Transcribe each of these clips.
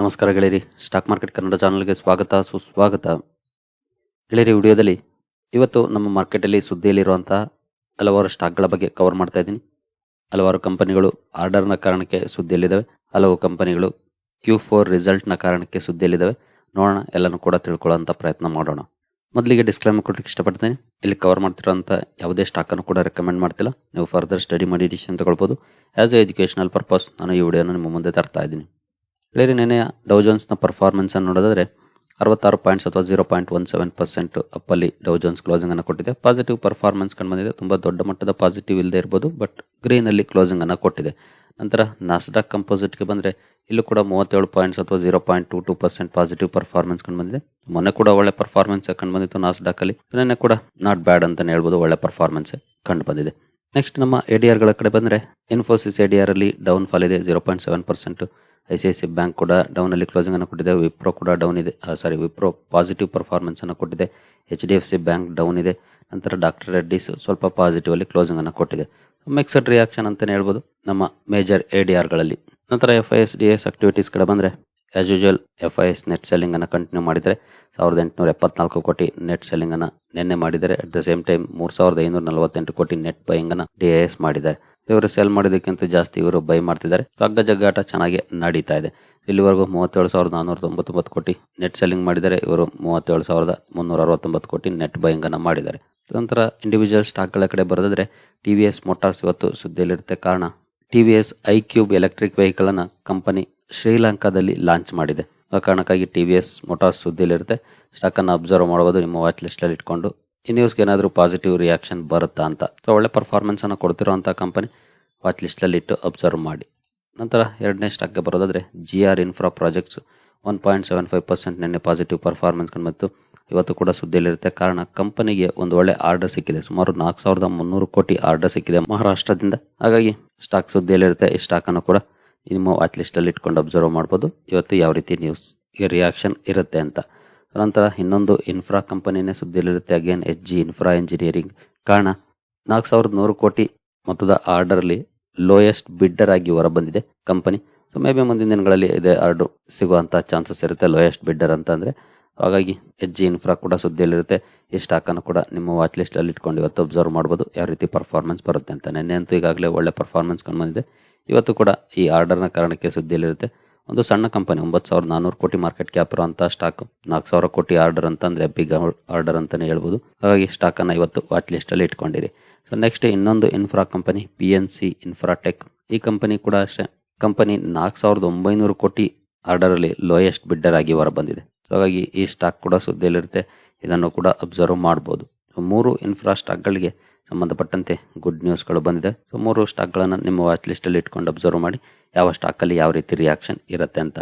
ನಮಸ್ಕಾರ ಗೆಳೆಯರಿ. Stock market Kannada ಚಾನಲ್ಗೆ ಸ್ವಾಗತ, ಸುಸ್ವಾಗತ. ಗೆಳೆಯರಿ, ವಿಡಿಯೋದಲ್ಲಿ ಇವತ್ತು ನಮ್ಮ ಮಾರ್ಕೆಟಲ್ಲಿ ಸುದ್ದಿಯಲ್ಲಿರುವಂತಹ ಹಲವಾರು ಸ್ಟಾಕ್ಗಳ ಬಗ್ಗೆ ಕವರ್ ಮಾಡ್ತಾ ಇದ್ದೀನಿ. ಹಲವಾರು ಕಂಪನಿಗಳು ಆರ್ಡರ್ನ ಕಾರಣಕ್ಕೆ ಸುದ್ದಿಯಲ್ಲಿದ್ದಾವೆ. ಹಲವು ಕಂಪನಿಗಳು ಕ್ಯೂ ಫೋರ್ ರಿಸಲ್ಟ್ನ ಕಾರಣಕ್ಕೆ ಸುದ್ದಿಯಲ್ಲಿದ್ದಾವೆ. ನೋಡೋಣ, ಎಲ್ಲನೂ ಕೂಡ ತಿಳ್ಕೊಳ್ಳೋಂಥ ಪ್ರಯತ್ನ ಮಾಡೋಣ. ಮೊದಲಿಗೆ ಡಿಸ್ಕ್ಲೈಮರ್ ಕೊಡಲಿಕ್ಕೆ ಇಷ್ಟಪಡ್ತೇನೆ. ಇಲ್ಲಿ ಕವರ್ ಮಾಡ್ತಿರೋಂಥ ಯಾವುದೇ ಸ್ಟಾಕನ್ನು ಕೂಡ ರೆಕಮೆಂಡ್ ಮಾಡ್ತಿಲ್ಲ. ನೀವು ಫರ್ದರ್ ಸ್ಟಡಿ ಮಾಡಿ ಡಿಸಿಷನ್ ತಗೊಳ್ಬೋದು. ಆ್ಯಸ್ ಎ ಎಜುಕೇಷನಲ್ ಪರ್ಪಸ್ ನಾನು ಈ ವಿಡಿಯೋನ ನಿಮ್ಮ ಮುಂದೆ ತರ್ತಾ ಇದ್ದೀನಿ. ಬೇರೆ ನೆನೆಯ ಡೌಜೋನ್ಸ್ನ ಪರ್ಫಾರ್ಮೆನ್ಸ್ ಅನ್ನು ನೋಡೋದಾದ್ರೆ ಅರವತ್ತಾರು ಪಾಯಿಂಟ್ಸ್ ಅಥವಾ zero point one seven percent ಅಪ್ಪಲ್ಲಿ Dow Jones closing ಅನ್ನು ಕೊಟ್ಟಿದೆ. ಪಾಸಿಟಿವ್ ಪರ್ಫಾರ್ಮೆನ್ಸ್ ಕಂಡು ಬಂದಿದೆ. ತುಂಬ ದೊಡ್ಡ ಮಟ್ಟದ ಪಾಸಿಟಿವ್ ಇಲ್ಲದೆ ಇರ್ಬೋದು ಬಟ್ ಗ್ರೀನಲ್ಲಿ ಕ್ಲೋಸಿಂಗ್ ಅನ್ನು ಕೊಟ್ಟಿದೆ. ನಂತರ ನಾಸ್ಡಾಕ್ ಕಂಪೋಸಿಟ್ಗೆ ಬಂದರೆ ಇಲ್ಲೂ ಕೂಡ ಮೂವತ್ತೇಳು ಪಾಯಿಂಟ್ಸ್ ಅಥವಾ zero point two two percent positive performance ಕಂಡು ಬಂದಿದೆ. ಮೊನ್ನೆ ಕೂಡ ಒಳ್ಳೆ ಪರ್ಫಾರ್ಮೆನ್ಸ್ ಕಂಡು ಬಂದಿತ್ತು ನಾಸ್ಡಾಕ್ ಅಲ್ಲಿ. ನಿನ್ನೆ ಕೂಡ ನಾಟ್ ಬ್ಯಾಡ್ ಅಂತಲೇ ಹೇಳ್ಬೋದು, ಒಳ್ಳೆ ಪರ್ಫಾರ್ಮೆನ್ಸ್ ಕಂಡು ಬಂದಿದೆ. ನೆಕ್ಸ್ಟ್ ನಮ್ಮ ಎಡಿಆರ್ಗಳ ಕಡೆ ಬಂದರೆ ಇನ್ಫೋಸಿಸ್ ಎಡಿಆರ್ ಅಲ್ಲಿ ಡೌನ್ ಫಾಲ್ ಇದೆ zero point seven percent I C I C bank ಕೂಡ ಡೌನ್ ಅಲ್ಲಿ ಕ್ಲೋಸಿಂಗ್ ಅನ್ನು ಕೊಟ್ಟಿದೆ ವಿಪ್ರೋ ಕೂಡ ಡೌನ್ ಇದೆ ಸಾರಿ ವಿಪ್ರೋ ಪಾಸಿಟಿವ್ ಪರ್ಫಾರ್ಮೆನ್ಸ್ ಅನ್ನು ಕೊಟ್ಟಿದೆ H D F C bank down ಇದೆ. ನಂತರ ಡಾಕ್ಟರ್ ರೆಡ್ಡಿಸ್ ಸ್ವಲ್ಪ ಪಾಸಿಟಿವ್ ಅಲ್ಲಿ ಕ್ಲೋಸಿಂಗ್ ಅನ್ನು ಕೊಟ್ಟಿದೆ. ಮಿಕ್ಸಡ್ ರಿಯಾಕ್ಷನ್ ಅಂತಾನೆ ಹೇಳ್ಬೋದು ನಮ್ಮ ಮೇಜರ್ ಎ ಡಿ ಆರ್ಗಳಲ್ಲಿ ನಂತರ F I S D S activities ಕಡೆ ಬಂದರೆ as usual F I S net ಸೆಲ್ಲಿಂಗನ್ನು continue ಮಾಡಿದರೆ ಸಾವಿರದ ಎಂಟುನೂರ ಎಪ್ಪತ್ನಾಲ್ಕು ಕೋಟಿ ನೆಟ್ ಸೆಲ್ಲಿಂಗನ್ನು ನಿನ್ನೆ ಮಾಡಿದರೆ ಅಟ್ ದ ಸೇಮ್ ಟೈಮ್ ಮೂರ್ ಸಾವಿರದ ಐನೂರ ನಲವತ್ತೆಂಟು ಕೋಟಿ net buying D I S ಮಾಡಿದ್ದಾರೆ. ಇವರು ಸೆಲ್ ಮಾಡಿದ್ದಕ್ಕಿಂತ ಜಾಸ್ತಿ ಇವರು ಬೈ ಮಾಡ್ತಿದ್ದಾರೆ. ಹಗ್ಗ ಜಗ್ಗಾಟ ಚೆನ್ನಾಗಿ ನಡೀತಾ ಇದೆ. ಇಲ್ಲಿವರೆಗೂ ಮೂವತ್ತೇಳು ಸಾವಿರದ ನಾನ್ನೂರ ತೊಂಬತ್ತೊಂಬತ್ತು ಕೋಟಿ ನೆಟ್ ಸೆಲ್ಲಿಂಗ್ ಮಾಡಿದರೆ ಇವರು ಮೂವತ್ತೇಳು ಸಾವಿರದ ಮುನ್ನೂರ ಅರವತ್ತೊಂಬತ್ತು ಕೋಟಿ ನೆಟ್ ಬೈಯಿಂಗ್ ಅನ್ನು ಮಾಡಿದ್ದಾರೆ. ನಂತರ ಇಂಡಿವಿಜುವಲ್ ಸ್ಟಾಕ್ಗಳ ಕಡೆ ಬರೋದಾದ್ರೆ ಟಿ ವಿ ಎಸ್ ಮೋಟಾರ್ಸ್ ಇವತ್ತು ಸುದ್ದಿಯಲ್ಲಿರುತ್ತೆ ಕಾರಣ T V S iQube electric ವೆಹಿಕಲನ್ನು company ಶ್ರೀಲಂಕಾದಲ್ಲಿ ಲಾಂಚ್ ಮಾಡಿದೆ. ಆ ಕಾರಣಕ್ಕಾಗಿ ಟಿ ವಿ ಎಸ್ ಮೋಟಾರ್ಸ್ ಸುದ್ದಿಯಲ್ಲಿರುತ್ತೆ. ಸ್ಟಾಕನ್ನು ಅಬ್ಸರ್ವ್ ಮಾಡ್ಬೋದು, ನಿಮ್ಮ ವಾಚ್ ಲಿಸ್ಟಲ್ಲಿ ಇಟ್ಕೊಂಡು. ಈ ನ್ಯೂಸ್ಗೆ ಏನಾದರೂ ಪಾಸಿಟಿವ್ ರಿಯಾಕ್ಷನ್ ಬರುತ್ತಾ ಅಂತ. ಸೊ ಒಳ್ಳೆ ಪರ್ಫಾರ್ಮೆನ್ಸನ್ನು ಅನ್ನು ಕೊಡ್ತಿರುವಂಥ ಕಂಪನಿ ವಾಚ್ ಲಿಸ್ಟಲ್ಲಿ ಇಟ್ಟು ಅಬ್ಸರ್ವ್ ಮಾಡಿ. ನಂತರ ಎರಡನೇ ಸ್ಟಾಕ್ಗೆ ಬರೋದಾದರೆ G R infra projects one point seven five percent ನಿನ್ನೆ ಪಾಸಿಟಿವ್ ಪರ್ಫಾರ್ಮೆನ್ಸ್ ಮತ್ತು ಇವತ್ತು ಕೂಡ ಸುದ್ದಿಯಲ್ಲಿರುತ್ತೆ. ಕಾರಣ ಕಂಪನಿಗೆ ಒಂದು ಒಳ್ಳೆ ಆರ್ಡರ್ ಸಿಕ್ಕಿದೆ. ಸುಮಾರು ನಾಲ್ಕು ಸಾವಿರದ ಮುನ್ನೂರು ಕೋಟಿ ಆರ್ಡರ್ ಸಿಕ್ಕಿದೆ ಮಹಾರಾಷ್ಟ್ರದಿಂದ. ಹಾಗಾಗಿ ಸ್ಟಾಕ್ ಸುದ್ದಿಯಲ್ಲಿರುತ್ತೆ. ಈ ಸ್ಟಾಕನ್ನು ಕೂಡ ನಿಮ್ಮ ವಾಚ್ ಲಿಸ್ಟಲ್ಲಿ ಇಟ್ಕೊಂಡು ಅಬ್ಸರ್ವ್ ಮಾಡ್ಬೋದು. ಇವತ್ತು ಯಾವ ರೀತಿ ನ್ಯೂಸ್ ರಿಯಾಕ್ಷನ್ ಇರುತ್ತೆ ಅಂತ. ನಂತರ ಇನ್ನೊಂದು ಇನ್ಫ್ರಾ ಕಂಪನಿನೇ ಸುದ್ದಿಯಲ್ಲಿರುತ್ತೆ again H G infra engineering ಕಾರಣ, ನಾಲ್ಕು ಸಾವಿರದ ನೂರು ಕೋಟಿ ಮೊತ್ತದ ಆರ್ಡರ್ಲಿ ಲೋಯೆಸ್ಟ್ ಬಿಡ್ಡರ್ ಆಗಿ ಹೊರಬಂದಿದೆ ಕಂಪನಿ ಸೊ ಮೇ ಬಿ ಮುಂದಿನ ದಿನಗಳಲ್ಲಿ ಇದೇ ಆರ್ಡರ್ ಸಿಗುವಂಥ ಚಾನ್ಸಸ್ ಇರುತ್ತೆ ಲೋಯೆಸ್ಟ್ ಬಿಡ್ಡರ್ ಅಂತಂದರೆ. ಹಾಗಾಗಿ ಎಚ್ ಜಿ ಇನ್ಫ್ರಾ ಕೂಡ ಸುದ್ದಿಯಲ್ಲಿರುತ್ತೆ. ಈ ಸ್ಟಾಕ್ ಅನ್ನು ಕೂಡ ನಿಮ್ಮ ವಾಚ್ ಲಿಸ್ಟ್ ಅಲ್ಲಿ ಇಟ್ಕೊಂಡು ಇವತ್ತು ಅಬ್ಸರ್ವ್ ಮಾಡ್ಬೋದು. ಯಾವ ರೀತಿ ಪರ್ಫಾರ್ಮೆನ್ಸ್ ಬರುತ್ತೆ ಅಂತ. ನಿನ್ನೆ ಅಂತೂ ಈಗಾಗಲೇ ಒಳ್ಳೆ ಪರ್ಫಾರ್ಮೆನ್ಸ್ ಕಂಡು ಬಂದಿದೆ ಇವತ್ತು ಕೂಡ ಈ ಆರ್ಡರ್ನ ಕಾರಣಕ್ಕೆ ಸುದ್ದಿಯಲ್ಲಿರುತ್ತೆ. ಒಂದು ಸಣ್ಣ ಕಂಪನಿ ಒಂಬತ್ತು ಸಾವಿರದ ನಾನ್ನೂರು ಕೋಟಿ ಮಾರ್ಕೆಟ್ ಕ್ಯಾಪ್ ಇರುವಂತ ಸ್ಟಾಕ್ ನಾಲ್ಕು ಸಾವಿರ ಕೋಟಿ ಆರ್ಡರ್ ಅಂತಂದ್ರೆ ಬಿಗ್ ಆರ್ಡರ್ ಅಂತಾನೆ ಹೇಳ್ಬೋದು. ಹಾಗಾಗಿ ಸ್ಟಾಕ್ ಅನ್ನ ಇವತ್ತು ವಾಚ್ ಲಿಸ್ಟ್ ಅಲ್ಲಿ ಇಟ್ಕೊಂಡಿರಿ. ಸೊ ನೆಕ್ಸ್ಟ್ ಇನ್ನೊಂದು infra company P N C Infratech ಈ ಕಂಪನಿ ಕೂಡ ಅಷ್ಟೇ. ಕಂಪನಿ ನಾಲ್ಕು ಸಾವಿರದ ಒಂಬೈನೂರು ಕೋಟಿ ಆರ್ಡರ್ ಅಲ್ಲಿ ಲೋಯೆಸ್ಟ್ ಬಿಡ್ಡರ್ ಆಗಿ ಹೊರ ಬಂದಿದೆ ಸೊ ಹಾಗಾಗಿ ಈ ಸ್ಟಾಕ್ ಕೂಡ ಸುದ್ದಿಯಲ್ಲಿರುತ್ತೆ. ಇದನ್ನು ಕೂಡ ಅಬ್ಸರ್ವ್ ಮಾಡಬಹುದು ಸೊ ಮೂರು ಇನ್ಫ್ರಾ ಸ್ಟಾಕ್ಗಳಿಗೆ ಸಂಬಂಧಪಟ್ಟಂತೆ ಗುಡ್ ನ್ಯೂಸ್ಗಳು ಬಂದಿದೆ. ಸೊ ಮೂರು ಸ್ಟಾಕ್ಗಳನ್ನು ನಿಮ್ಮ ವಾಚ್ ಲಿಸ್ಟಲ್ಲಿ ಇಟ್ಕೊಂಡು ಅಬ್ಸರ್ವ್ ಮಾಡಿ ಯಾವ ಸ್ಟಾಕ್ ಅಲ್ಲಿ ಯಾವ ರೀತಿ ರಿಯಾಕ್ಷನ್ ಇರುತ್ತೆ ಅಂತ.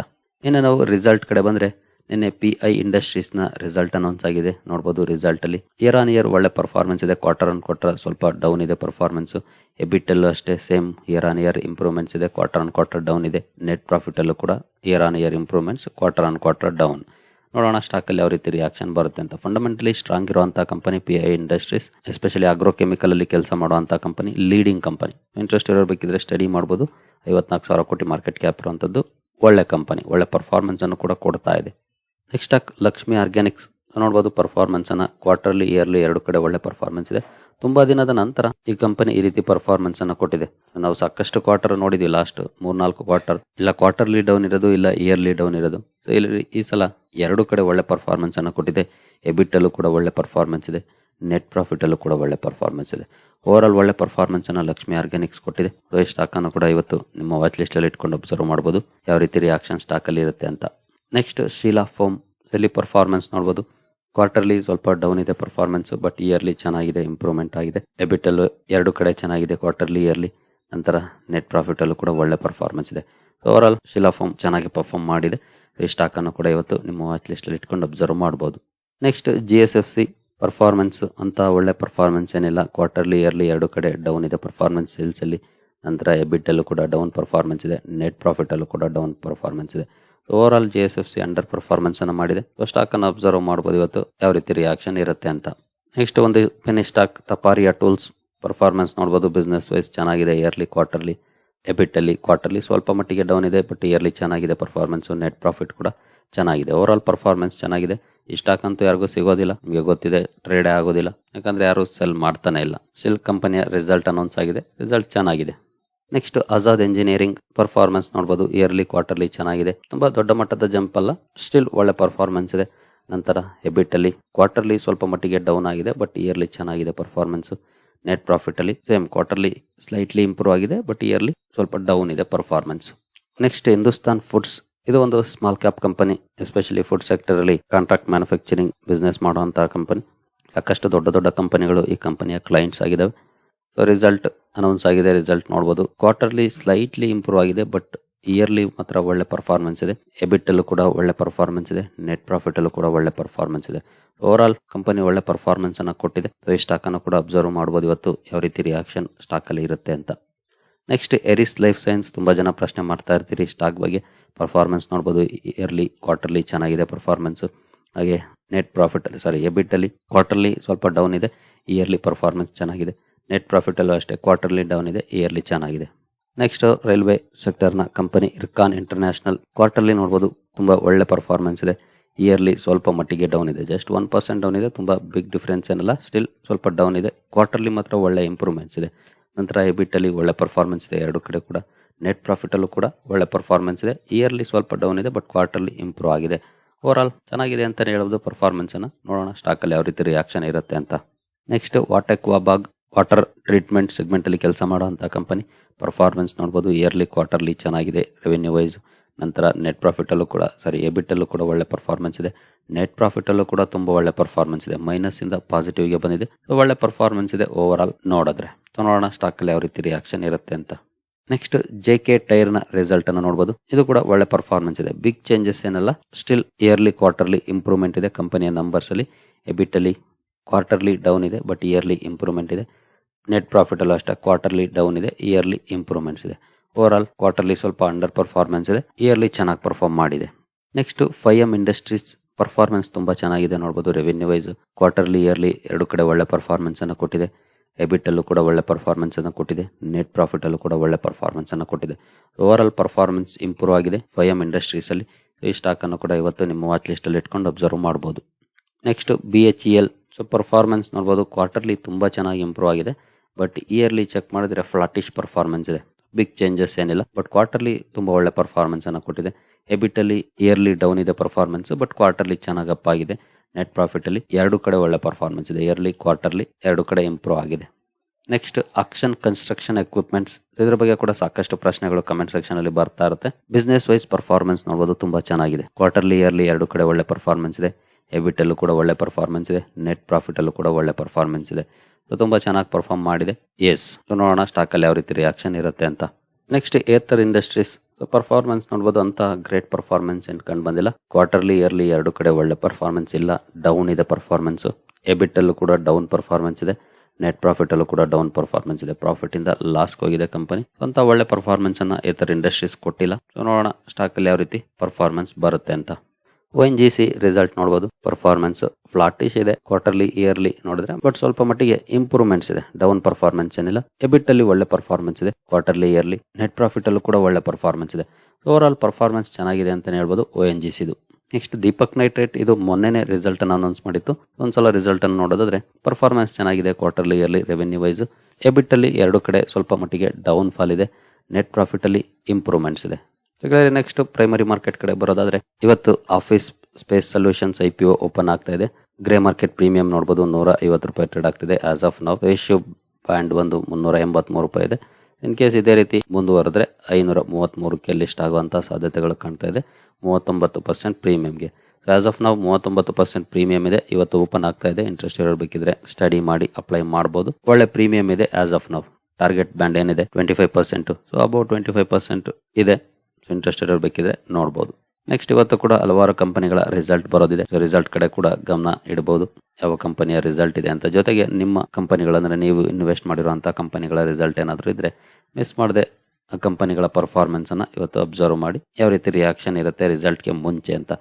ಇನ್ನು ನಾವು ರಿಸಲ್ಟ್ ಕಡೆ ಬಂದರೆ ನಿನ್ನೆ ಪಿ ಐ ಇಂಡಸ್ಟ್ರೀಸ್ನ ರಿಸಲ್ಟ್ ಅನೌನ್ಸ್ ಆಗಿದೆ. ನೋಡಬಹುದು ರಿಸಲ್ಟ್ ಅಲ್ಲಿ. ಇಯರ್ ಆನ್ ಇಯರ್ ಒಳ್ಳೆ ಪರ್ಫಾರ್ಮೆನ್ಸ್ ಇದೆ. ಕ್ವಾರ್ಟರ್ ಆನ್ ಕ್ವಾರ್ಟರ್ ಸ್ವಲ್ಪ ಡೌನ್ ಇದೆ ಪರ್ಫಾರ್ಮೆನ್ಸು ಎಬಿಟಲ್ಲೂ ಅಷ್ಟೇ same year on year improvements ಇದೆ. ಕ್ವಾರ್ಟರ್ ಆನ್ ಕ್ವಾರ್ಟರ್ ಡೌನ್ ಇದೆ. ನೆಟ್ ಪ್ರಾಫಿಟಲ್ಲೂ ಕೂಡ year on year improvements quarter on quarter down ನೋಡೋಣ ಸ್ಟಾಕಲ್ಲಿ ಯಾವ ರೀತಿ ರಿಯಾಕ್ಷನ್ ಬರುತ್ತೆ ಅಂತ. ಫಂಡಮೆಂಟಲಿ ಸ್ಟ್ರಾಂಗ್ ಇರುವಂಥ company P I industries especially agro chemical ಅಲ್ಲಿ ಕೆಲಸ ಮಾಡುವಂಥ ಕಂಪನಿ ಲೀಡಿಂಗ್ ಕಂಪನಿ ಇಂಟ್ರೆಸ್ಟ್ ಇರಬೇಕಿದ್ರೆ ಸ್ಟಡಿ ಮಾಡಬಹುದು ಐವತ್ನಾಲ್ಕು ಸಾವಿರ ಕೋಟಿ ಮಾರ್ಕೆಟ್ ಕ್ಯಾಪ್ ಇರುವಂತದ್ದು ಒಳ್ಳೆ ಕಂಪನಿ ಒಳ್ಳೆ ಪರ್ಫಾರ್ಮೆನ್ಸ್ ಅನ್ನು ಕೂಡ ಕೊಡ್ತಾ ಇದೆ. ನೆಕ್ಸ್ಟ್ ಸ್ಟಾಕ್ ಲಕ್ಷ್ಮಿ ಆರ್ಗ್ಯಾನಿಕ್ಸ್ ನೋಡ್ಬೋದು ಪರ್ಫಾರ್ಮೆನ್ಸನ್ನು ಕ್ವಾರ್ಟರ್ಲಿ ಇಯರ್ಲಿ ಎರಡು ಕಡೆ ಒಳ್ಳೆ ಪರ್ಫಾರ್ಮೆನ್ಸ್ ಇದೆ. ತುಂಬಾ ದಿನದ ನಂತರ ಈ ಕಂಪನಿ ಈ ರೀತಿ ಪರ್ಫಾರ್ಮೆನ್ಸ್ ಅನ್ನ ಕೊಟ್ಟಿದೆ. ನಾವು ಸಾಕಷ್ಟು ಕ್ವಾರ್ಟರ್ ನೋಡಿದ್ವಿ ಲಾಸ್ಟ್ ಮೂರ್ನಾಲ್ಕು ಕ್ವಾರ್ಟರ್ ಇಲ್ಲ ಕ್ವಾರ್ಟರ್ಲಿ ಡೌನ್ ಇರೋದು, ಇಲ್ಲ ಇಯರ್ಲಿ ಡೌನ್ ಇರೋದು. ಸೊ ಇಲ್ಲಿ ಈ ಸಲ ಎರಡು ಕಡೆ ಒಳ್ಳೆ ಪರ್ಫಾರ್ಮೆನ್ಸ್ ಅನ್ನ ಕೊಟ್ಟಿದೆ. ಎಬಿಟ್ ಅಲ್ಲೂ ಕೂಡ ಒಳ್ಳೆ ಪರ್ಫಾರ್ಮೆನ್ಸ್ ಇದೆ. ನೆಟ್ ಪ್ರಾಫಿಟ್ ಅಲ್ಲೂ ಕೂಡ ಒಳ್ಳೆ ಪರ್ಫಾರ್ಮೆನ್ಸ್ ಇದೆ. ಓವರ್ ಆಲ್ ಒಳ್ಳೆ ಪರ್ಫಾರ್ಮೆನ್ಸ್ ಅನ್ನ ಲಕ್ಷ್ಮಿ ಆರ್ಗ್ಯಾನಿಕ್ಸ್ ಕೊಟ್ಟಿದೆ. ಈ ಸ್ಟಾಕ್ ಅನ್ನು ಕೂಡ ಇವತ್ತು ನಿಮ್ಮ ವಾಚ್ ಲಿಸ್ಟ್ ಅಲ್ಲಿ ಇಟ್ಕೊಂಡು ಅಬ್ಸರ್ವ್ ಮಾಡಬಹುದು ಯಾವ ರೀತಿ ರಿಯಾಕ್ಷನ್ ಸ್ಟಾಕ್ ಅಲ್ಲಿ ಇರುತ್ತೆ ಅಂತ. ನೆಕ್ಸ್ಟ್ ಶೀಲಾ ಫೋಮ್ ಇಲ್ಲಿ ಪರ್ಫಾರ್ಮೆನ್ಸ್ ನೋಡಬಹುದು ಕ್ವಾರ್ಟರ್ಲಿ ಸ್ವಲ್ಪ ಡೌನ್ ಇದೆ ಪರ್ಫಾರ್ಮೆನ್ಸ್ ಬಟ್ ಇಯರ್ಲಿ ಚೆನ್ನಾಗಿದೆ ಇಂಪ್ರೂವ್ಮೆಂಟ್ ಆಗಿದೆ. ಎಬಿಟಲ್ಲೂ ಎರಡು ಕಡೆ ಚೆನ್ನಾಗಿದೆ ಕ್ವಾರ್ಟರ್ಲಿ ಇಯರ್ಲಿ ನಂತರ ನೆಟ್ ಪ್ರಾಫಿಟಲ್ಲೂ ಕೂಡ ಒಳ್ಳೆ ಪರ್ಫಾರ್ಮೆನ್ಸ್ ಇದೆ. ಓವರ್ ಆಲ್ ಶಿಲಾ ಫೋಮ್ ಚೆನ್ನಾಗಿ ಪರ್ಫಾರ್ಮ್ ಮಾಡಿದೆ. ಈ ಸ್ಟಾಕ್ ಅನ್ನು ಕೂಡ ಇವತ್ತು ನಿಮ್ಮ ವಾಚ್ ಲಿಸ್ಟ್ ಅಲ್ಲಿ ಇಟ್ಕೊಂಡು ಅಬ್ಸರ್ವ್ ಮಾಡಬಹುದು next G S F C performance ಅಂತ ಒಳ್ಳೆ ಪರ್ಫಾರ್ಮೆನ್ಸ್ ಏನಿಲ್ಲ. ಕ್ವಾರ್ಟರ್ಲಿ ಇಯರ್ಲಿ ಎರಡು ಕಡೆ ಡೌನ್ ಇದೆ ಪರ್ಫಾರ್ಮೆನ್ಸ್ ಸೇಲ್ಸಲ್ಲಿ ನಂತರ ಎಬಿಟ್ ಅಲ್ಲೂ ಕೂಡ ಡೌನ್ ಪರ್ಫಾರ್ಮೆನ್ಸ್ ಇದೆ. ನೆಟ್ ಪ್ರಾಫಿಟಲ್ಲೂ ಕೂಡ ಡೌನ್ ಪರ್ಫಾರ್ಮೆನ್ಸ್ ಇದೆ. Over all J S F C under performance ಅನ್ನು ಮಾಡಿದೆ. ಸ್ಟಾಕ್ ಅನ್ನು ಅಬ್ಸರ್ವ್ ಮಾಡಬಹುದು ಇವತ್ತು. ಯಾವ ರೀತಿ ರಿಯಾಕ್ಷನ್ ಇರುತ್ತೆ ಅಂತ. ನೆಕ್ಸ್ಟ್ ಒಂದು penny stock Taparia tools performance ನೋಡಬಹುದು ಬಿಸ್ನೆಸ್ ವೈಸ್ ಚೆನ್ನಾಗಿದೆ. ಇಯರ್ಲಿ ಕ್ವಾರ್ಟರ್ಲಿ ಎಬಿಟಲ್ಲಿ ಕ್ವಾರ್ಟರ್ಲಿ ಸ್ವಲ್ಪ ಮಟ್ಟಿಗೆ ಡೌನ್ ಇದೆ ಬಟ್ ಇಯರ್ಲಿ ಚೆನ್ನಾಗಿದೆ ಪರ್ಫಾರ್ಮೆನ್ಸು ನೆಟ್ ಪ್ರಾಫಿಟ್ ಕೂಡ ಚೆನ್ನಾಗಿದೆ. ಓವರ್ ಆಲ್ ಪರ್ಫಾರ್ಮೆನ್ಸ್ ಚೆನ್ನಾಗಿದೆ. ಈ ಸ್ಟಾಕ್ ಅಂತೂ ಯಾರಿಗೂ ಸಿಗೋದಿಲ್ಲ. ನಿಮಗೆ ಗೊತ್ತಿದೆ ಟ್ರೇಡೇ ಆಗೋದಿಲ್ಲ. ಯಾಕಂದ್ರೆ ಯಾರು ಸೆಲ್ ಮಾಡ್ತಾನೆ ಇಲ್ಲ. ಸಿಲ್ಕ್ ಕಂಪನಿಯ ರಿಸಲ್ಟ್ ಅನೌನ್ಸ್ ಆಗಿದೆ. ರಿಸಲ್ಟ್ ಚೆನ್ನಾಗಿದೆ. ನೆಕ್ಸ್ಟ್ ಆಜಾದ್ ಎಂಜಿನಿಯರಿಂಗ್ ಪರ್ಫಾರ್ಮೆನ್ಸ್ ನೋಡಬಹುದು ಇಯರ್ಲಿ ಕ್ವಾರ್ಟರ್ಲಿ ಚೆನ್ನಾಗಿದೆ. ತುಂಬಾ ದೊಡ್ಡ ಮಟ್ಟದ ಜಂಪ್ ಅಲ್ಲ ಸ್ಟಿಲ್ ಒಳ್ಳೆ ಪರ್ಫಾರ್ಮೆನ್ಸ್ ಇದೆ. ನಂತರ ಎಬಿಟ್ ಅಲ್ಲಿ ಕ್ವಾರ್ಟರ್ಲಿ ಸ್ವಲ್ಪ ಮಟ್ಟಿಗೆ ಡೌನ್ ಆಗಿದೆ ಬಟ್ ಇಯರ್ಲಿ ಚೆನ್ನಾಗಿದೆ ಪರ್ಫಾರ್ಮೆನ್ಸ್ ನೆಟ್ ಪ್ರಾಫಿಟ್ ಅಲ್ಲಿ ಸೇಮ್ ಕ್ವಾರ್ಟರ್ಲಿ ಸ್ಲೈಟ್ಲಿ ಇಂಪ್ರೂವ್ ಆಗಿದೆ ಬಟ್ ಇಯರ್ಲಿ ಸ್ವಲ್ಪ ಡೌನ್ ಇದೆ ಪರ್ಫಾರ್ಮೆನ್ಸ್ ನೆಕ್ಸ್ಟ್ ಹಿಂದೂಸ್ತಾನ್ ಫುಡ್ಸ್ ಇದು ಒಂದು small cap company especially food sector ಅಲ್ಲಿ ಕಾಂಟ್ರಾಕ್ಟ್ ಮ್ಯಾನುಫ್ಯಾಕ್ಚರಿಂಗ್ ಬಿಸ್ನೆಸ್ ಮಾಡುವಂತಹ ಕಂಪನಿ ಸಾಕಷ್ಟು ದೊಡ್ಡ ದೊಡ್ಡ ಕಂಪನಿಗಳು ಈ ಕಂಪನಿಯ ಕ್ಲೈಂಟ್ಸ್ ಆಗಿದ್ದಾವೆ ಸೊ ರಿಸಲ್ಟ್ ಅನೌನ್ಸ್ ಆಗಿದೆ ರಿಸಲ್ಟ್ ನೋಡಬಹುದು ಕ್ವಾರ್ಟರ್ಲಿ ಸ್ಲೈಟ್ಲಿ ಇಂಪ್ರೂವ್ ಆಗಿದೆ ಬಟ್ ಇಯರ್ಲಿ ಮಾತ್ರ ಒಳ್ಳೆ ಪರ್ಫಾರ್ಮೆನ್ಸ್ ಇದೆ. ಎಬಿಟ್ ಅಲ್ಲೂ ಕೂಡ ಒಳ್ಳೆ ಪರ್ಫಾರ್ಮೆನ್ಸ್ ಇದೆ. ನೆಟ್ ಪ್ರಾಫಿಟ್ ಅಲ್ಲೂ ಕೂಡ ಒಳ್ಳೆ ಪರ್ಫಾರ್ಮೆನ್ಸ್ ಇದೆ. ಓವರ್ ಆಲ್ ಕಂಪನಿ ಒಳ್ಳೆ ಪರ್ಫಾರ್ಮೆನ್ಸ್ ಅನ್ನ ಕೊಟ್ಟಿದೆ. ಸೊ ಈ ಸ್ಟಾಕ್ ಅನ್ನು ಕೂಡ ಅಬ್ಸರ್ವ್ ಮಾಡಬಹುದು ಇವತ್ತು. ಯಾವ ರೀತಿ ರಿಯಾಕ್ಷನ್ ಸ್ಟಾಕ್ ಅಲ್ಲಿ ಇರುತ್ತೆ ಅಂತ. ನೆಕ್ಸ್ಟ್ ಎರಿಸ್ ಲೈಫ್ ಸೈನ್ಸ್ ತುಂಬಾ ಜನ ಪ್ರಶ್ನೆ ಮಾಡ್ತಾ ಇರ್ತೀರಿ ಸ್ಟಾಕ್ ಬಗ್ಗೆ. ಪರ್ಫಾರ್ಮೆನ್ಸ್ ನೋಡಬಹುದು ಇಯರ್ಲಿ ಕ್ವಾರ್ಟರ್ಲಿ ಚೆನ್ನಾಗಿದೆ ಪರ್ಫಾರ್ಮೆನ್ಸ್ ಹಾಗೆ ನೆಟ್ ಪ್ರಾಫಿಟ್ ಸಾರಿ ಎಬಿಟ್ ಅಲ್ಲಿ ಕ್ವಾರ್ಟರ್ಲಿ ಸ್ವಲ್ಪ ಡೌನ್ ಇದೆ. ಇಯರ್ಲಿ ಪರ್ಫಾರ್ಮೆನ್ಸ್ ಚೆನ್ನಾಗಿದೆ. ನೆಟ್ ಪ್ರಾಫಿಟಲ್ಲೂ ಅಷ್ಟೇ ಕ್ವಾರ್ಟರ್ಲಿ ಡೌನ್ ಇದೆ ಇಯರ್ಲಿ ಚೆನ್ನಾಗಿದೆ. ನೆಕ್ಸ್ಟ್ ರೈಲ್ವೆ ಸೆಕ್ಟರ್ನ ಕಂಪನಿ ಇರ್ಕಾನ್ ಇಂಟರ್ನ್ಯಾಷನಲ್ ಕ್ವಾರ್ಟರ್ಲಿ ನೋಡಬಹುದು ತುಂಬಾ ಒಳ್ಳೆ ಪರ್ಫಾರ್ಮೆನ್ಸ್ ಇದೆ. ಇಯರ್ಲಿ ಸ್ವಲ್ಪ ಮಟ್ಟಿಗೆ ಡೌನ್ ಇದೆ. ಜಸ್ಟ್ ಒನ್ ಪರ್ಸೆಂಟ್ ಡೌನ್ ಇದೆ, ತುಂಬಾ ಬಿಗ್ ಡಿಫ್ರೆನ್ಸ್ ಏನಲ್ಲ ಸ್ಟಿಲ್ ಸ್ವಲ್ಪ ಡೌನ್ ಇದೆ. ಕ್ವಾರ್ಟರ್ಲಿ ಮಾತ್ರ ಒಳ್ಳೆ ಇಂಪ್ರೂವ್ಮೆಂಟ್ಸ್ ಇದೆ. ನಂತರ ಎಬಿಟಲ್ಲಿ ಒಳ್ಳೆ ಪರ್ಫಾರ್ಮೆನ್ಸ್ ಇದೆ, ಎರಡು ಕಡೆ ಕೂಡ. ನೆಟ್ ಪ್ರಾಫಿಟಲ್ಲೂ ಕೂಡ ಒಳ್ಳೆ ಪರ್ಫಾರ್ಮೆನ್ಸ್ ಇದೆ. ಇಯರ್ಲಿ ಸ್ವಲ್ಪ ಡೌನ್ ಇದೆ ಬಟ್ ಕ್ವಾರ್ಟರ್ಲಿ ಇಂಪ್ರೂವ್ ಆಗಿದೆ. ಓವರ್ ಆಲ್ ಚೆನ್ನಾಗಿದೆ ಅಂತಲೇ ಹೇಳೋದು ಪರ್ಫಾರ್ಮೆನ್ಸ್ ಅನ್ನ ನೋಡೋಣ ಸ್ಟಾಕಲ್ಲಿ ಯಾವ ರೀತಿ ರಿಯಾಕ್ಷನ್ ಇರುತ್ತೆ ಅಂತ. Next VA Tech Wabag water treatment ಸೆಗ್ಮೆಂಟಲ್ಲಿ ಕೆಲಸ ಮಾಡುವಂತ ಕಂಪನಿ. ಪರ್ಫಾರ್ಮೆನ್ಸ್ ನೋಡ್ಬೋದು ಇಯರ್ಲಿ ಕ್ವಾರ್ಟರ್ಲಿ ಚೆನ್ನಾಗಿದೆ ರೆವೆನ್ಯೂ ವೈಸ್ ನಂತರ ನೆಟ್ ಪ್ರಾಫಿಟಲ್ಲೂ ಕೂಡ ಸಾರಿ ಎಬಿಟಲ್ಲೂ ಕೂಡ ಒಳ್ಳೆ ಪರ್ಫಾರ್ಮೆನ್ಸ್ ಇದೆ. ನೆಟ್ ಪ್ರಾಫಿಟಲ್ಲೂ ಕೂಡ ತುಂಬ ಒಳ್ಳೆ ಪರ್ಫಾರ್ಮೆನ್ಸ್ ಇದೆ. ಮೈನಸ್ ಇಂದ ಪಾಸಿಟಿವ್ಗೆ ಬಂದಿದೆ. ಒಳ್ಳೆ ಪರ್ಫಾರ್ಮೆನ್ಸ್ ಇದೆ ಓವರ್ ಆಲ್ ನೋಡಿದ್ರೆ. ಸೊ ನೋಡೋಣ ಸ್ಟಾಕಲ್ಲಿ ಯಾವ ರೀತಿ ರಿಯಾಕ್ಷನ್ ಇರುತ್ತೆ ಅಂತ. ನೆಕ್ಸ್ಟ್ ಜೆ ಕೆ ಟೈರ್ನ ರಿಸಲ್ಟ್ ಅನ್ನು ನೋಡಬಹುದು ಇದು ಕೂಡ ಒಳ್ಳೆ ಪರ್ಫಾರ್ಮೆನ್ಸ್ ಇದೆ. ಬಿಗ್ ಚೇಂಜಸ್ ಏನಲ್ಲ ಸ್ಟಿಲ್ ಇಯರ್ಲಿ ಕ್ವಾರ್ಟರ್ಲಿ ಇಂಪ್ರೂವ್ಮೆಂಟ್ ಇದೆ ಕಂಪನಿಯ ನಂಬರ್ಸ್ ಅಲ್ಲಿ ಕ್ವಾರ್ಟರ್ಲಿ ಡೌನ್ ಇದೆ ಬಟ್ ಇಯರ್ಲಿ ಇಂಪ್ರೂವ್ಮೆಂಟ್ ಇದೆ. ನೆಟ್ ಪ್ರಾಫಿಟ್ ಅಲ್ಲೂ ಅಷ್ಟೇ ಕ್ವಾರ್ಟರ್ಲಿ ಡೌನ್ ಇದೆ ಇಯರ್ಲಿ ಇಂಪ್ರೂವ್ಮೆಂಟ್ಸ್ ಇದೆ. ಓವರ್ ಆಲ್ ಕ್ವಾರ್ಟರ್ಲಿ ಸ್ವಲ್ಪ ಅಂಡರ್ ಪರ್ಫಾರ್ಮೆನ್ಸ್ ಇದೆ ಇಯರ್ಲಿ ಚೆನ್ನಾಗಿ ಪರ್ಫಾರ್ಮ್ ಮಾಡಿದೆ. Next FIEM industries performance ತುಂಬಾ ಚೆನ್ನಾಗಿದೆ ನೋಡಬಹುದು ರೆವೆನ್ಯೂ ವೈಸ್ ಕ್ವಾರ್ಟರ್ಲಿ ಇಯರ್ಲಿ ಎರಡು ಕಡೆ ಒಳ್ಳೆ ಪರ್ಫಾರ್ಮೆನ್ಸ್ ಅನ್ನು ಕೊಟ್ಟಿದೆ. ಎಬಿಟ್ ಅಲ್ಲೂ ಕೂಡ ಒಳ್ಳೆ ಪರ್ಫಾರ್ಮೆನ್ಸ್ ಅನ್ನು ಕೊಟ್ಟಿದೆ. ನೆಟ್ ಪ್ರಾಫಿಟ್ ಅಲ್ಲೂ ಕೂಡ ಒಳ್ಳೆ ಪರ್ಫಾರ್ಮೆನ್ಸ್ ಅನ್ನು ಕೊಟ್ಟಿದೆ. ಓವರ್ ಆಲ್ ಪರ್ಫಾರ್ಮೆನ್ಸ್ ಇಂಪ್ರೂವ್ ಆಗಿದೆ ಫೈ ಎಂ ಇಂಡಸ್ಟ್ರೀಸ್ ಅಲ್ಲಿ. ಈ ಸ್ಟಾಕ್ ಅನ್ನು ಕೂಡ ಇವತ್ತು ನಿಮ್ಮ ವಾಚ್ ಲಿಸ್ಟ್ ಅಲ್ಲಿ ಇಟ್ಕೊಂಡು ಅಬ್ಸರ್ವ್ ಮಾಡಬಹುದು next B H E L so performance ನೋಡ್ಬೋದು ಕ್ವಾರ್ಟರ್ಲಿ ತುಂಬ ಚೆನ್ನಾಗಿ ಇಂಪ್ರೂವ್ ಆಗಿದೆ. ಬಟ್ ಇಯರ್ಲಿ ಚೆಕ್ ಮಾಡಿದ್ರೆ ಫ್ಲಾಟಿಶ್ ಪರ್ಫಾರ್ಮೆನ್ಸ್ ಇದೆ. ಬಿಗ್ ಚೇಂಜಸ್ ಏನಿಲ್ಲ. ಬಟ್ ಕ್ವಾರ್ಟರ್ಲಿ ತುಂಬ ಒಳ್ಳೆ ಪರ್ಫಾರ್ಮೆನ್ಸ್ ಅನ್ನು ಕೊಟ್ಟಿದೆ. ಎಬಿಟಲ್ಲಿ ಇಯರ್ಲಿ ಡೌನ್ ಇದೆ ಪರ್ಫಾರ್ಮೆನ್ಸ್ ಬಟ್ ಕ್ವಾರ್ಟರ್ಲಿ ಚೆನ್ನಾಗಿ ಅಪ್ ಆಗಿದೆ. ನೆಟ್ ಪ್ರಾಫಿಟಲ್ಲಿ ಎರಡು ಕಡೆ ಒಳ್ಳೆ ಪರ್ಫಾರ್ಮೆನ್ಸ್ ಇದೆ. ಇಯರ್ಲಿ ಕ್ವಾರ್ಟರ್ಲಿ ಎರಡು ಕಡೆ ಇಂಪ್ರೂವ್ ಆಗಿದೆ. ನೆಕ್ಸ್ಟ್ ಆಕ್ಷನ್ ಕನ್ಸ್ಟ್ರಕ್ಷನ್ ಎಕ್ವಿಪ್ಮೆಂಟ್ಸ್ ಇದ್ರ ಬಗ್ಗೆ ಕೂಡ ಸಾಕಷ್ಟು ಪ್ರಶ್ನೆಗಳು ಕಮೆಂಟ್ ಸೆಕ್ಷನ್ ಅಲ್ಲಿ ಬರ್ತಾ ಇರುತ್ತೆ. ಬಿಸ್ನೆಸ್ ವೈಸ್ ಪರ್ಫಾರ್ಮೆನ್ಸ್ ನೋಡಬಹುದು ತುಂಬಾ ಚೆನ್ನಾಗಿದೆ. ಕ್ವಾರ್ಟರ್ಲಿ ಇಯರ್ಲಿ ಎರಡು ಕಡೆ ಒಳ್ಳೆ ಪರ್ಫಾರ್ಮೆನ್ಸ್ ಇದೆ. ಎಬಿಟ್ ಅಲ್ಲೂ ಕೂಡ ಒಳ್ಳೆ ಪರ್ಫಾರ್ಮೆನ್ಸ್ ಇದೆ. ನೆಟ್ ಪ್ರಾಫಿಟಲ್ಲೂ ಕೂಡ ಒಳ್ಳೆ ಪರ್ಫಾರ್ಮೆನ್ಸ್ ಇದೆ. ಸೊ ತುಂಬಾ ಚೆನ್ನಾಗಿ ಪರ್ಫಾರ್ಮ್ ಮಾಡಿದೆ. ಎಸ್ ಸೊ ನೋಡೋಣ ಸ್ಟಾಕಲ್ಲಿ ಯಾವ ರೀತಿ ರಿಯಾಕ್ಷನ್ ಇರುತ್ತೆ ಅಂತ. Next Aether industries so performance ನೋಡಬಹುದು ಅಂತ ಗ್ರೇಟ್ ಪರ್ಫಾರ್ಮೆನ್ಸ್ ಅಂತ ಕಂಡು ಬಂದಿಲ್ಲ. ಕ್ವಾರ್ಟರ್ಲಿ ಇಯರ್ಲಿ ಎರಡು ಕಡೆ ಒಳ್ಳೆ ಪರ್ಫಾರ್ಮೆನ್ಸ್ ಇಲ್ಲ. ಡೌನ್ ಇದೆ ಪರ್ಫಾರ್ಮೆನ್ಸ್ ಎಬಿಟಲ್ಲೂ ಕೂಡ ಡೌನ್ ಪರ್ಫಾರ್ಮೆನ್ಸ್ ಇದೆ. ನೆಟ್ ಪ್ರಾಫಿಟ್ ಅಲ್ಲೂ ಕೂಡ ಡೌನ್ ಪರ್ಫಾರ್ಮೆನ್ಸ್ ಇದೆ. ಪ್ರಾಫಿಟ್ ಇಂದ ಲಾಸ್ ಹೋಗಿದೆ ಕಂಪನಿ ಅಂತ ಒಳ್ಳೆ ಪರ್ಫಾರ್ಮೆನ್ಸ್ ಅನ್ನ ಏತರ ಇಂಡಸ್ಟ್ರೀಸ್ ಕೊಟ್ಟಿಲ್ಲ. ಸೊ ನೋಡೋಣ ಸ್ಟಾಕ್ ಅಲ್ಲಿ ಯಾವ ರೀತಿ ಪರ್ಫಾರ್ಮೆನ್ಸ್ ಬರುತ್ತೆ ಅಂತ. O N G C result ನೋಡಬಹುದು ಪರ್ಫಾರ್ಮೆನ್ಸ್ ಫ್ಲಾಟಿಶ್ ಇದೆ. ಕ್ವಾರ್ಟರ್ಲಿ ಇಯರ್ಲಿ ನೋಡಿದ್ರೆ ಬಟ್ ಸ್ವಲ್ಪ ಮಟ್ಟಿಗೆ ಇಂಪ್ರೂವ್ಮೆಂಟ್ಸ್ ಇದೆ. ಡೌನ್ ಪರ್ಫಾರ್ಮೆನ್ಸ್ ಏನಿಲ್ಲ. ಎಬಿಟ್ ಅಲ್ಲಿ ಒಳ್ಳೆ ಪರ್ಫಾರ್ಮೆನ್ಸ್ ಇದೆ. ಕ್ವಾರ್ಟರ್ಲಿ ಇಯರ್ಲಿ ನೆಟ್ ಪ್ರಾಫಿಟ್ ಅಲ್ಲೂ ಕೂಡ ಒಳ್ಳೆ ಪರ್ಫಾರ್ಮೆನ್ಸ್ ಇದೆ. ಓವರ್ ಆಲ್ ಪರ್ಫಾರ್ಮೆನ್ಸ್ ಚೆನ್ನಾಗಿದೆ ಅಂತಾನೆ ಹೇಳ್ಬೋದು ಒ ಎನ್ ಜಿ ಸಿದು. ನೆಕ್ಸ್ಟ್ ದೀಪಕ್ ನೈಟ್ರೇಟ್ ಇದು ಮೊನ್ನೆನೆ ರಿಸಲ್ಟ್ ಅನ್ನು ಅನೌನ್ಸ್ ಮಾಡಿತ್ತು. ಒಂದ್ಸಲ ರಿಸಲ್ಟ್ ಅನ್ನು ನೋಡೋದಾದ್ರೆ ಪರ್ಫಾರ್ಮೆನ್ಸ್ ಚೆನ್ನಾಗಿದೆ quarterly yearly revenue wise EBIT ಅಲ್ಲಿ ಎರಡು ಕಡೆ ಸ್ವಲ್ಪ ಮಟ್ಟಿಗೆ ಡೌನ್ ಫಾಲ್ ಇದೆ. ನೆಟ್ ಪ್ರಾಫಿಟ್ ಅಲ್ಲಿ ಇಂಪ್ರೂವ್ಮೆಂಟ್ಸ್ ಇದೆ. ನೆಕ್ಸ್ಟ್ ಪ್ರೈಮರಿ ಮಾರ್ಕೆಟ್ ಕಡೆ ಬರೋದಾದ್ರೆ ಇವತ್ತು office space solutions I P O open ಆಗ್ತಾ ಇದೆ. ಗ್ರೇ ಮಾರ್ಕೆಟ್ ಪ್ರೀಮಿಯಂ ನೋಡಬಹುದು ನೂರ ಐವತ್ತು ರೂಪಾಯಿ ಟ್ರೇಡ್ ಆಗ್ತಿದೆ as of now ratio band ಒಂದು ಮುನ್ನೂರ ಎಂಬತ್ಮೂರು ರೂಪಾಯಿ ಇದೆ. ಇನ್ ಕೇಸ್ ಇದೇ ರೀತಿ ಮುಂದುವರೆದ್ರೆ ಐನೂರ ಮೂವತ್ತ್ಮೂರಕ್ಕೆ ಲಿಸ್ಟ್ ಆಗುವಂತ ಸಾಧ್ಯತೆಗಳು ಕಾಣ್ತಾ ಇದೆ. ಮೂವತ್ತೊಂಬತ್ತು ಪರ್ಸೆಂಟ್ ಪ್ರೀಮಿಯಂಗೆ ಆಸ್ ಆಫ್ ನಾವು ಮೂವತ್ತೊಂಬತ್ತು ಪರ್ಸೆಂಟ್ ಪ್ರೀಮಿಯಂ ಇದೆ. ಇವತ್ತು ಓಪನ್ ಆಗ್ತಾ ಇದೆ. ಇಂಟ್ರೆಸ್ಟ್ ಇರಬೇಕಿದ್ರೆ ಸ್ಟಡಿ ಮಾಡಿ ಅಪ್ಲೈ ಮಾಡಬಹುದು ಒಳ್ಳೆ ಪ್ರೀಮಿಯಂ ಇದೆ ಆಸ್ ಆಫ್ ನಾವು ಟಾರ್ಗೆಟ್ ಬ್ಯಾಂಡ್ ಏನಿದೆ? Twenty five percent so about twenty five percent ಇದೆ. ಇಂಟ್ರೆಸ್ಟ್ ಇರಬೇಕಿದ್ರೆ ನೋಡ್ಬೋದು. ನೆಕ್ಸ್ಟ್ ಇವತ್ತು ಕೂಡ ಹಲವಾರು ಕಂಪನಿಗಳ ರಿಸಲ್ಟ್ ಬರೋದಿದೆ. ರಿಸಲ್ಟ್ ಕಡೆ ಕೂಡ ಗಮನ ಇಡಬಹುದು ಯಾವ ಕಂಪನಿಯ ರಿಸಲ್ಟ್ ಇದೆ ಅಂತ. ಜೊತೆಗೆ ನಿಮ್ಮ ಕಂಪನಿಗಳಂದ್ರೆ ನೀವು ಇನ್ವೆಸ್ಟ್ ಮಾಡಿರುವಂತಹ ಕಂಪನಿಗಳ ರಿಸಲ್ಟ್ ಏನಾದರೂ ಇದ್ರೆ ಮಿಸ್ ಮಾಡದೆ ಕಂಪನಿಗಳ ಪರ್ಫಾರ್ಮೆನ್ಸ್ ಅನ್ನ ಇವತ್ತು ಅಬ್ಸರ್ವ್ ಮಾಡಿ ಯಾವ ರೀತಿ ರಿಯಾಕ್ಷನ್ ಇರುತ್ತೆ ರಿಸಲ್ಟ್ಗೆ ಮುಂಚೆ ಅಂತ.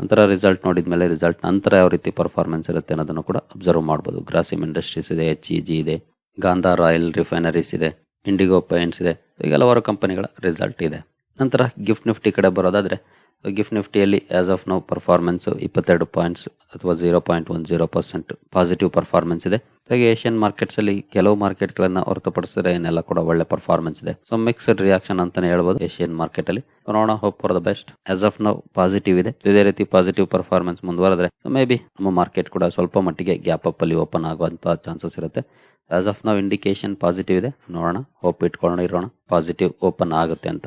ನಂತರ ರಿಸಲ್ಟ್ ನೋಡಿದ ಮೇಲೆ ರಿಸಲ್ಟ್ ನಂತರ ಯಾವ ರೀತಿ ಪರ್ಫಾರ್ಮೆನ್ಸ್ ಇರುತ್ತೆ ಅನ್ನೋದನ್ನು ಕೂಡ ಅಬ್ಸರ್ವ್ ಮಾಡಬಹುದು ಗ್ರಾಸಿಮ್ ಇಂಡಸ್ಟ್ರೀಸ್ ಇದೆ ಎಚ್ ಇ ಜಿ ಇದೆ ಗಾಂಧಾ ರಾಯಲ್ ರಿಫೈನರೀಸ್ ಇದೆ ಇಂಡಿಗೋ ಪೈಂಟ್ಸ್ ಇದೆ. ಹೀಗೆ ಹಲವಾರು ಕಂಪನಿಗಳ ರಿಸಲ್ಟ್ ಇದೆ. ನಂತರ ಗಿಫ್ಟ್ ನಿಫ್ಟಿ ಕಡೆ ಬರೋದಾದರೆ ಗಿಫ್ಟ್ ನಿಫ್ಟಿಯಲ್ಲಿ ಆಸ್ ಆಫ್ ನೌ ಪರ್ಫಾರ್ಮೆನ್ಸು ಇಪ್ಪತ್ತೆರಡು ಪಾಯಿಂಟ್ಸ್ ಅಥವಾ zero point one zero percent positive performance ಇದೆ. ಹಾಗೆ ಏಷ್ಯನ್ ಮಾರ್ಕೆಟ್ಸಲ್ಲಿ ಕೆಲವು ಮಾರ್ಕೆಟ್ಗಳನ್ನು ಹೊರತುಪಡಿಸಿದ್ರೆ ಏನೆಲ್ಲ ಕೂಡ ಒಳ್ಳೆ ಪರ್ಫಾರ್ಮೆನ್ಸ್ ಇದೆ. ಸೊ ಮಿಕ್ಸ್ಡ್ ರಿಯಾಕ್ಷನ್ ಅಂತಲೇ ಹೇಳ್ಬೋದು ಏಷ್ಯನ್ ಮಾರ್ಕೆಟಲ್ಲಿ ನೋಡೋಣ hope for the best as of now positive ಇದೆ. ಇದೇ ರೀತಿ ಪಾಸಿಟಿವ್ ಪರ್ಫಾರ್ಮೆನ್ಸ್ ಮುಂದುವರೆದ್ರೆ ಮೇ ಬಿ ನಮ್ಮ ಮಾರ್ಕೆಟ್ ಕೂಡ ಸ್ವಲ್ಪ ಮಟ್ಟಿಗೆ ಗ್ಯಾಪ್ ಅಪ್ ಅಲ್ಲಿ ಓಪನ್ ಆಗುವಂತ ಚಾನ್ಸಸ್ ಇರುತ್ತೆ. ಆಸ್ ಆಫ್ ನಾವು ಇಂಡಿಕೇಶನ್ ಪಾಸಿಟಿವ್ ಇದೆ. ನೋಡೋಣ ಹೋಪ್ ಇಟ್ಕೊಂಡು ಇರೋಣ ಪಾಸಿಟಿವ್ ಓಪನ್ ಆಗುತ್ತೆ ಅಂತ.